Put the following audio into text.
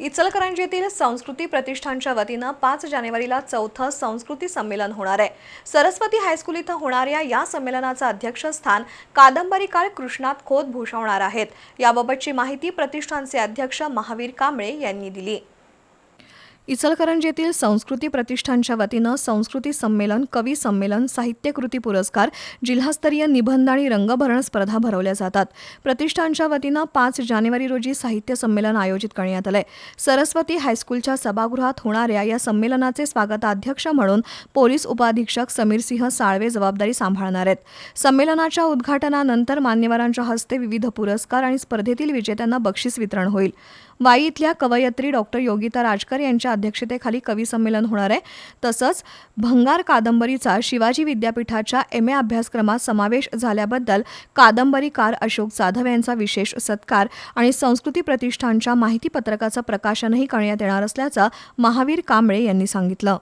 इचलकरंजीतील संस्कृती प्रतिष्ठानच्या वतीनं पाच जानेवारीला चौथं संस्कृती संमेलन होणार आहे. सरस्वती हायस्कूल इथं होणाऱ्या या संमेलनाचं अध्यक्षस्थान कादंबरीकार कृष्णात खोत भूषवणार आहेत. याबाबतची माहिती प्रतिष्ठानचे अध्यक्ष महावीर कांबळे यांनी दिली. इचलकरंजीतील संस्कृती प्रतिष्ठानच्या वतीनं संस्कृती संमेलन कवी संमेलन साहित्यकृती पुरस्कार जिल्हास्तरीय निबंध आणि रंगभरण स्पर्धा भरवल्या जातात. प्रतिष्ठानच्या वतीनं पाच जानेवारी रोजी साहित्य संमेलन आयोजित करण्यात आलंय. सरस्वती हायस्कूलच्या सभागृहात होणाऱ्या या संमेलनाचे स्वागताध्यक्ष म्हणून पोलीस उपाधीक्षक समीरसिंह साळवे जबाबदारी सांभाळणार आहेत. संमेलनाच्या उद्घाटनानंतर मान्यवरांच्या हस्ते विविध पुरस्कार आणि स्पर्धेतील विजेत्यांना बक्षीस वितरण होईल. वाई इथल्या कवयित्री डॉक्टर योगिता राजकर यांच्या अध्यक्षतेखाली कवी संमेलन होणार आहे. तसंच भंगार कादंबरीचा शिवाजी विद्यापीठाच्या एम ए अभ्यासक्रमात समावेश झाल्याबद्दल कादंबरीकार अशोक जाधव यांचा विशेष सत्कार आणि संस्कृती प्रतिष्ठानच्या माहितीपत्रकाचं प्रकाशनही करण्यात येणार असल्याचं महावीर कांबळे यांनी सांगितलं.